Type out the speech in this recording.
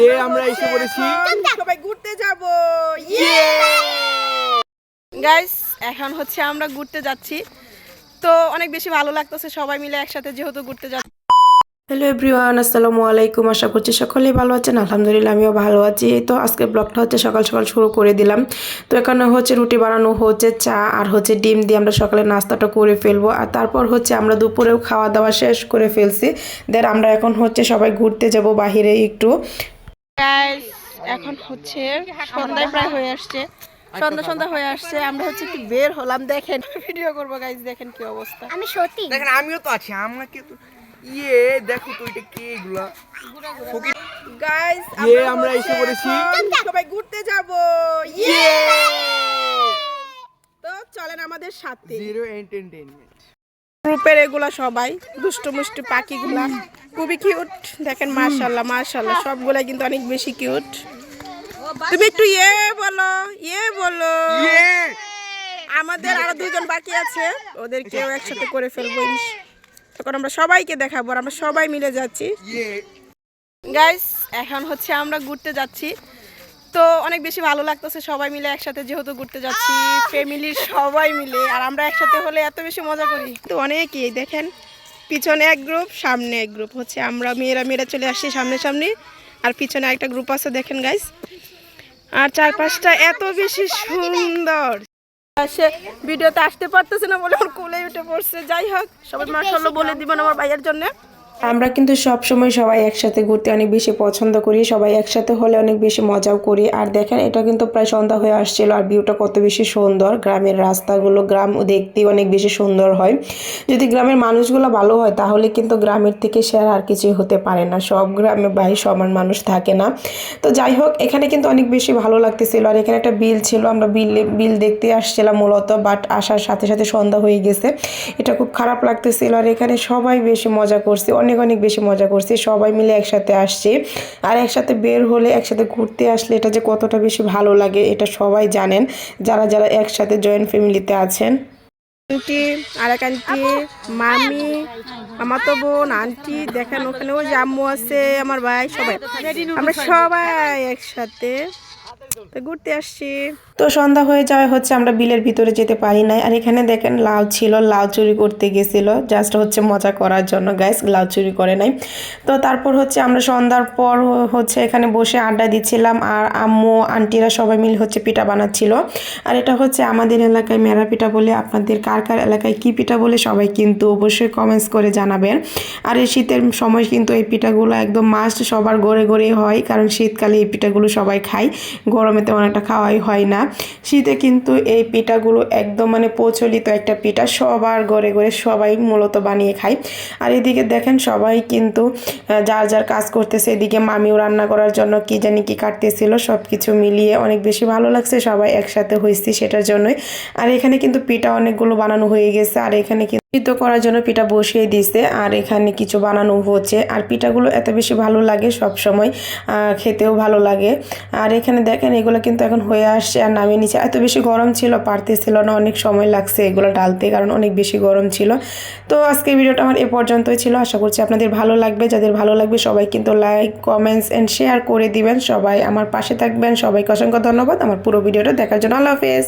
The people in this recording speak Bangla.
ইয়ে আমরা এসে পড়েছি। সবাই ঘুরতে যাব। গাইস এখন হচ্ছে আমরা ঘুরতে যাচ্ছি। তো অনেক বেশি ভালো লাগতেছে সবাই মিলে একসাথে যেহেতু ঘুরতে যাচ্ছি হ্যালো এভরিওয়ান আসসালামু আলাইকুম। আশা করছি সকলেই ভালো আছেন। আলহামদুলিল্লাহ আমিও ভালো আছি। তো আজকে ব্লগটা হচ্ছে সকাল সকাল শুরু করে দিলাম। তো এখানে হচ্ছে রুটি বানানো হচ্ছে চা আর হচ্ছে ডিম দিয়ে আমরা সকালে নাস্তাটা করে ফেলব। আর তারপর হচ্ছে আমরা দুপুরেও খাওয়া দাওয়া শেষ করে ফেলছি। দেন আমরা এখন হচ্ছে সবাই ঘুরতে যাব বাহিরে একটু। গাইস এখন হচ্ছে সন্ধ্যায় প্রায় হয়ে আসছে। সন্ধ্যা সন্ধ্যা হয়ে আসছে আমরা হচ্ছে একটু বের হলাম দেখেন। ভিডিও করব গাইস দেখেন কি অবস্থা। আমি সত্যি দেখেন আমিও তো আছি আমাকে তো ইয়ে দেখো তো এটা কে এগুলা? গাইস ইয়ে আমরা এসে পড়েছি। সবাই ঘুরতে যাব। ইয়ে! তো চলেন আমাদের সাথে। জিরো এন্টারটেইনমেন্ট গ্রুপের এগুলা সবাই দুষ্টু মুষ্টু পাখিগুলা। খুবই কিউট দেখেন মার্শাল্লাহ মার্শাল্লাহ সবগুলা কিন্তু অনেক বেশি কিউট তুমি একটু ইয়ে বলো ইয়ে বলো। ইয়ে আমাদের আরও দুজন বাকি আছে ওদেরকেও একসাথে করে ফেলব তখন আমরা সবাইকে দেখাবো আমরা সবাই মিলে যাচ্ছি। ইয়ে। গাইস এখন হচ্ছে আমরা ঘুরতে যাচ্ছি। তো অনেক বেশি ভালো লাগতেছে সবাই মিলে একসাথে যেহেতু ঘুরতে যাচ্ছি ফ্যামিলির সবাই মিলে আর আমরা একসাথে হলে এত বেশি মজা করি। তো অনেকেই দেখেন পিছনে এক গ্রুপ সামনে এক গ্রুপ হচ্ছে আমরা মেয়েরা মেয়েরা চলে আসছি সামনে সামনে আর পিছনে একটা গ্রুপ আছে দেখেন গাইস আর চারপাশটা এত বেশি সুন্দর। সে ভিডিওতে আসতে পারতেছে না বলে ওর কোলে উঠে পড়ছে। যাই হোক সবাই মার্শাল্লাহ বলে দিবেন আমার ভাইয়ের জন্য। আমরা কিন্তু সব সময় সবাই একসাথে ঘুরতে অনেক বেশি পছন্দ করি, সবাই একসাথে হলে অনেক বেশি মজাও করি। আর দেখেন, এটা কিন্তু প্রায় সন্ধ্যা হয়ে আসছিল আর ভিউটা কত বেশি সুন্দর। গ্রামের রাস্তাগুলো, গ্রাম দেখতে অনেক বেশি সুন্দর হয়। যদি গ্রামের মানুষগুলো ভালো হয়, তাহলে কিন্তু গ্রামের থেকে সেরা আর কিছুই হতে পারে না। সব গ্রামে ভাই সমান মানুষ থাকে না। তো যাই হোক, এখানে কিন্তু অনেক বেশি ভালো লাগতেছিল। আর এখানে একটা বিল ছিল, আমরা বিল বিল দেখতে আসছিলাম মূলত বাট আসার সাথে সাথে সন্ধ্যা হয়ে গেছে। এটা খুব খারাপ লাগতেছিল। আর এখানে সবাই বেশি মজা করছে। অনেক অনেক অনেক বেশি মজা করছি। সবাই মিলে একসাথে আসছি। আর একসাথে বের হলে, একসাথে ঘুরতে আসলে এটা যে কতটা বেশি ভালো লাগে, এটা সবাই জানেন। যারা যারা একসাথে জয়েন্ট ফ্যামিলিতে আছেন। আন্টি আর এক আন্টি, মামি, আমার তো বোন, আন্টি, দেখেন ওখানে ওই আছে, আমার ভাই, সবাই। আমরা সবাই একসাথে তো ঘুরতে আসছি। তো সন্ধ্যা হয়ে যাওয়া হচ্ছে আমরা বিলের ভিতরে যেতে পারি নাই। আর এখানে দেখেন লাউ ছিল, লাউ চুরি করতে গেছিল। জাস্ট হচ্ছে মজা করার জন্য গ্যাস লাউ চুরি করে নাই। তো তারপর হচ্ছে আমরা সন্ধ্যার পর হচ্ছে এখানে বসে আড্ডা দিচ্ছিলাম আর আম্মু, আন্টিরা সবাই মিলে হচ্ছে পিঠা বানাচ্ছিল। আর এটা হচ্ছে আমাদের এলাকায় মেরা পিঠা বলে আপনাদের কার কার এলাকায় কী পিঠা বলে সবাই কিন্তু অবশ্যই কমেন্টস করে জানাবেন। আর এই শীতের সময় কিন্তু এই পিঠাগুলো একদম মাস্ট সবার গড়ে গড়ে হয়, কারণ শীতকালে এই পিঠাগুলো সবাই খায়। গরমে তেমন একটা খাওয়াই হয় না। শীতে কিন্তু এই পিঠাগুলো একদম মানে প্রচলিত একটা পিঠা। সবার ঘরে ঘরে সবাই মূলত বানিয়ে খায়। আর এদিকে দেখেন সবাই কিন্তু যার যার কাজ করতেছে, এদিকে মামিও রান্না করার জন্য কি জানি কি কাটতেছিল সব কিছু মিলিয়ে অনেক বেশি ভালো লাগছে। সবাই একসাথে হয়েছি সেটার জন্যই। আর এখানে কিন্তু পিঠা অনেকগুলো বানানো হয়ে গেছে। আর এখানে সিদ্ধ করার জন্য পিঠা বসিয়ে দিছে আর এখানে কিছু বানানো হচ্ছে। আর পিঠাগুলো এত বেশি ভালো লাগে সব সময় খেতেও ভালো লাগে। আর এখানে দেখেন, এগুলো কিন্তু এখন হয়ে আসছে আর নামিয়ে নিচে এত বেশি গরম ছিল, পারতেছিল না, অনেক সময় লাগছে এগুলো ডালতে, কারণ অনেক বেশি গরম ছিল। তো আজকে ভিডিওটা আমার এ পর্যন্তই ছিল। আশা করছি আপনাদের ভালো লাগবে। যাদের ভালো লাগবে, সবাই কিন্তু লাইক কমেন্টস অ্যান্ড শেয়ার করে দিবেন। সবাই আমার পাশে থাকবেন। সবাইকে অসংখ্য ধন্যবাদ। আমার পুরো ভিডিওটা দেখার জন্য আল্লাহ হাফেজ।